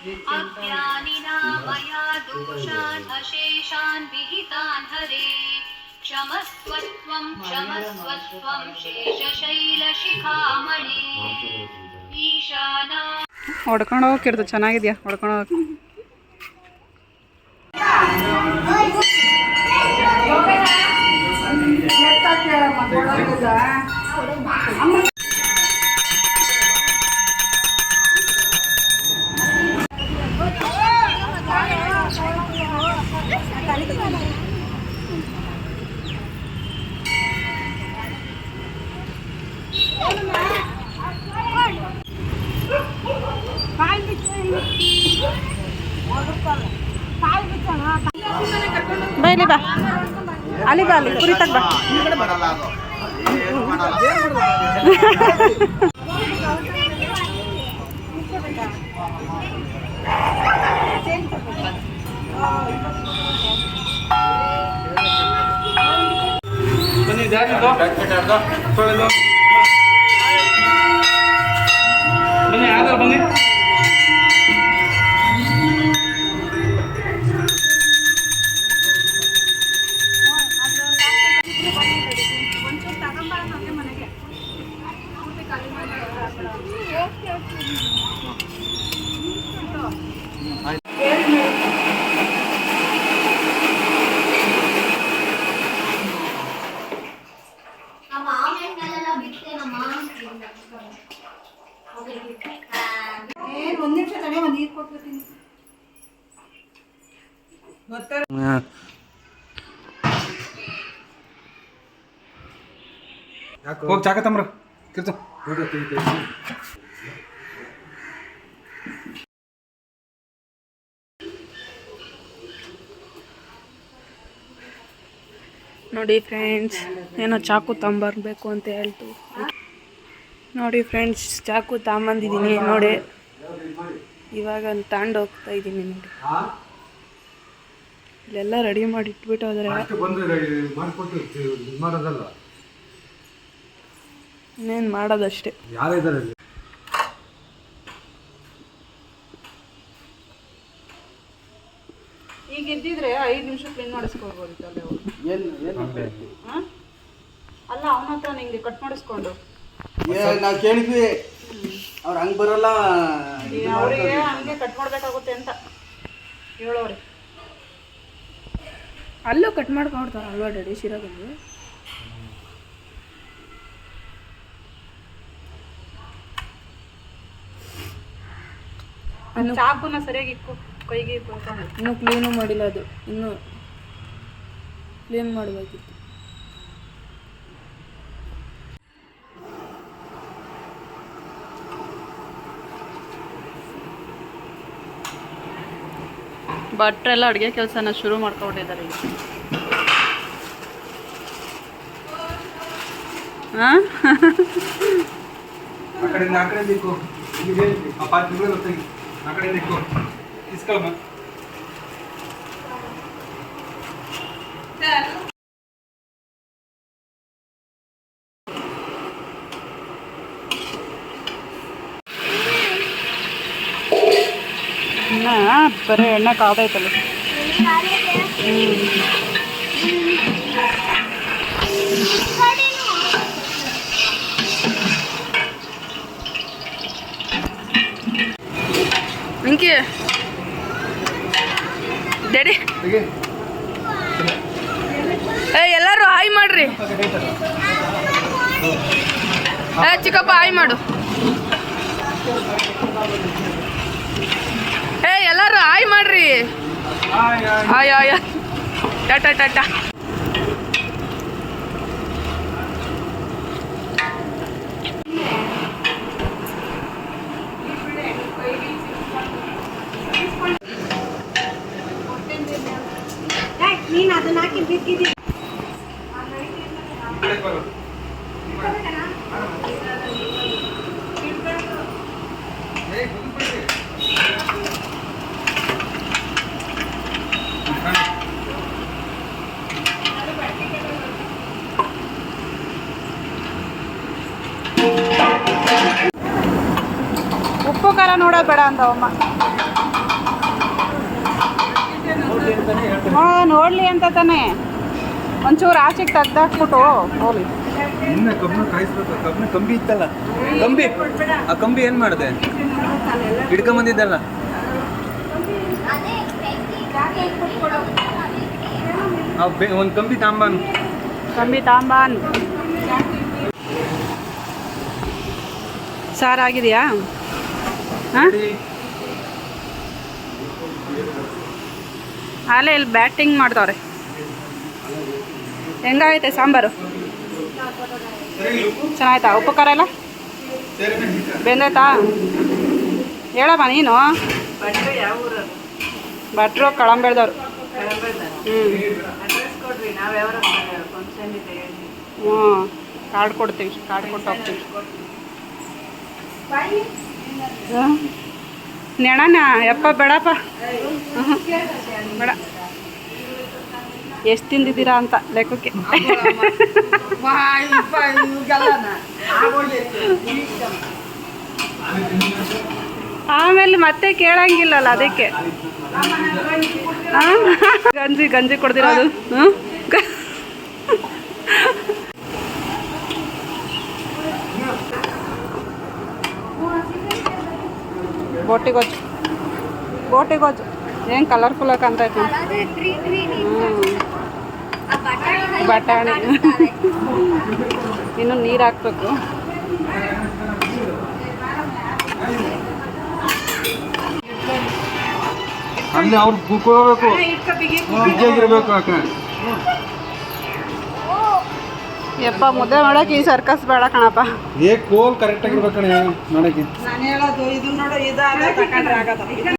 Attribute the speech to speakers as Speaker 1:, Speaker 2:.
Speaker 1: अज्ञानिना मया दोषान् अशेषान् विहितान् हरे क्षमस्वत्वं क्षमस्वत्वं शेषशैलशिखामणे ईशाना
Speaker 2: ಹೊಡ್ಕೊಂಡು ಹೋಗಿರ್ದು ಚೆನ್ನಾಗಿದ್ಯಾ ಹೊಡ್ಕೊಂಡು ಹೋಗಿ ಬಾ ಇಲ್ಲಿ ಬಾ ಅಲ್ಲಿ ಬಾ ಅಲ್ಲಿ ಕುರಿ ತಗ ಬಾ
Speaker 3: ಬನ್ನಿ ಜಾಗಿದ್ದು ಹೋಗಿ ಚಾಕ ತಮ್ರ.
Speaker 2: ನೋಡಿ ಫ್ರೆಂಡ್ಸ್ ಏನೋ ಚಾಕು ತಗೊಂಬರ್ಬೇಕು ಅಂತ ಹೇಳ್ತು. ನೋಡಿ ಫ್ರೆಂಡ್ಸ್ ಚಾಕು ತಗೊಂಬಂದಿದ್ದೀನಿ, ನೋಡಿ. ಇವಾಗ ತಗೊಂಡು ಹೋಗ್ತಾ ಇದ್ದೀನಿ ನೋಡಿ. ಇಲ್ಲೆಲ್ಲ ರೆಡಿ ಮಾಡಿ ಇಟ್ಬಿಟ್ಟು ಹೋದ್ರೆ
Speaker 3: ಅಷ್ಟು ಬಂದು ಮಾಡಿಕೊಟ್ಟು ಇದು ಮಾಡೋದಲ್ಲ
Speaker 2: ಇನ್ನೇನು ಮಾಡೋದಷ್ಟೇ.
Speaker 4: ಈಗ ಇದ್ದಿದ್ರೆ ಐದು ನಿಮಿಷ ಕ್ಲೀನ್ ಮಾಡಿಸ್ಕೊಳ್ಬೋದಿತ್ತು ಅಲ್ಲೇ ಹಾ? ಅಲ್ಲ ಅವನ ಹತ್ರ ನಿಂಗೆ ಕಟ್ ಮಾಡಿಸ್ಕೊಂಡು.
Speaker 5: ನಾವು ಕೇಳಿದ್ವಿ. ಅವ್ರು ಹಂಗೆ ಬರಲ್ಲ
Speaker 4: ಅವರಿಗೆ ಹಂಗೆ ಕಟ್ ಮಾಡ್ಬೇಕಾಗುತ್ತೆ ಅಂತ ಹೇಳೋರಿ
Speaker 2: ಅಲ್ಲೂ ಕಟ್ ಮಾಡ್ಕೊಡ್ತಾರೆ ಅಲ್ವಾ ಡ್ಯಾಡಿ ಶಿರಾಗಲ್ಲಿ
Speaker 4: ಚಾಕುನ ಸರಿಯಾಗಿ ಇಕ್ಕು ಕೈಗೆ ತೊಳ್ಕೊಂಡು
Speaker 2: ಇನ್ನೂ ಕ್ಲೀನು ಮಾಡಿಲ್ಲ ಅದು. ಇನ್ನೂ ಕ್ಲೀನ್ ಮಾಡಬೇಕಿತ್ತು. ಭಟ್ರೆಲ್ಲ ಅಡುಗೆ ಕೆಲಸನ ಶುರು ಮಾಡ್ಕೊಂಡಿದ್ದಾರೆ ಈಗ. ಹಾಂ
Speaker 3: ಕಡೆಯಿಂದ ಆ ಕಡೆಯಿಂದ ಇಕ್ಕು ಇಲ್ಲಿಗೆ ಆ ಪಾತ್ರೆ ತೆಗಿ ಆ ಕಡೆಯಿಂದ ಇಕ್ಕು ಇಸ್ಕೊಳಮ್ಮ
Speaker 2: ಇನ್ನ ಬರೀ ಎಣ್ಣೆ ಕಾದೈತಲ್ಲ. ವೆಂಕಿ. ಡ್ಯಾಡಿ. ಏ ಎಲ್ಲರೂ ಹಾಯ್ ಮಾಡ್ರಿ. ಏ ಚಿಕ್ಕಪ್ಪ ಹಾಯ್ ಮಾಡು. ಏ ಎಲ್ಲರೂ ಹಾಯ್ ಮಾಡ್ರಿ.
Speaker 3: ಆಯ್ ಆಯ್
Speaker 2: ಹಾಯ್ ಹಾಯ್ ಟಾಟಾ ಟಾಟಾ
Speaker 4: ನೀನು ಅದನ್ನ ಹಾಕಿ ಬಿದ್ದಿದ್ದಿ. ಬೇಡ
Speaker 3: ಹೇಳ್ತಾರೆ
Speaker 4: ಹಾಂ ನೋಡಲಿ ಅಂತ ತಾನೆ. ಒಂಚೂರು ಆಚೆಗೆ ತೆಗ್ದಾಕ್ಬಿಟ್ಟು ಹೋಗ್ಲಿ.
Speaker 3: ಇನ್ನ ಕಬ್ಬನ ಕಾಯಿಸ್ಬೇಕು. ಕಬ್ಬನ ಕಂಬಿ ಇತ್ತಲ್ಲ? ಕಂಬಿ. ಆ ಕಂಬಿ ಏನ್ ಮಾಡಿದೆ? ಹಿಡ್ಕೊಂಬಂದಿದ್ದಲ್ಲ? ಒಂದ್ ಕಂಬಿ ತಾಂಬಾನು.
Speaker 4: ಕಂಬಿ ತಾಂಬಾನ್. ಸಾರಾಗಿದೆಯಾ ಅಲ್ಲೇ ಇಲ್ಲಿ ಬ್ಯಾಟಿಂಗ್ ಮಾಡ್ತಾವ್ರೆ. ಹೆಂಗಾಗೈತೆ ಸಾಂಬಾರು? ಚೆನ್ನಾಯ್ತಾ ಉಪ್ಪು ಖಾರ ಎಲ್ಲ? ಬೆಂದಾಯ್ತಾ? ಹೇಳಮ್ಮ ನೀನು? ಭಟ್ರು, ಕಳಂಬೆಳ್ದವ್ರು. ಹ್ಞೂ ಕಾರ್ಡ್ ಕೊಡ್ತೀವಿ, ಕಾರ್ಡ್ ಕೊಟ್ಟು ಹೋಗ್ತೀವಿ. ನೆಣನ, ಯಪ್ಪ, ಬೇಡಪ್ಪ. ಬೇಡ. ಎಷ್ಟು ತಿಂದಿದ್ದೀರಾ ಅಂತ ಲೆಕ್ಕಕ್ಕೆ. ಆಮೇಲೆ ಮತ್ತೆ ಕೇಳಂಗಿಲ್ಲಲ್ಲ ಅದಕ್ಕೆ? ಗಂಜಿ ಗಂಜಿ ಕೊಡ್ದಿರೋದು. ಹ್ಞೂ ಬೋಟಿಗೊಜ್ಜು ಬೋಟಿಗೊಜ್ಜು ಏನು ಕಲರ್ಫುಲ್ ಆಗಿ ಕಾಣ್ತೈತೆ
Speaker 1: ಬಟಾಣಿ
Speaker 4: ಬಟಾಣಿ. ಇನ್ನು ನೀರು ಹಾಕ್ಬೇಕು.
Speaker 3: ಅಲ್ಲಿ ಅವ್ರು ಕೂತ್ಕೋಬೇಕು ಬಿಗಿಯಾಗಿರ್ಬೇಕು ಅಕ್ಕ
Speaker 4: ಯಪ್ಪ ಮುದ್ದೆ ಮಾಡಕ್ಕೆ ಈ ಸರ್ಕಸ್ ಬೇಡ ಕಣಪ್ಪ.
Speaker 3: ಏ ಕೋಲ್ ಕರೆಕ್ಟ್ ಆಗಿರ್ಬೇಕಣ್ಣ ನೋಡಕ್ಕೆ
Speaker 4: ನಾನು ಹೇಳೋದು ಇದು ನೋಡು ಇದಾದ ತಗೊಂಡ್ರೆ ಆಗತ್ತ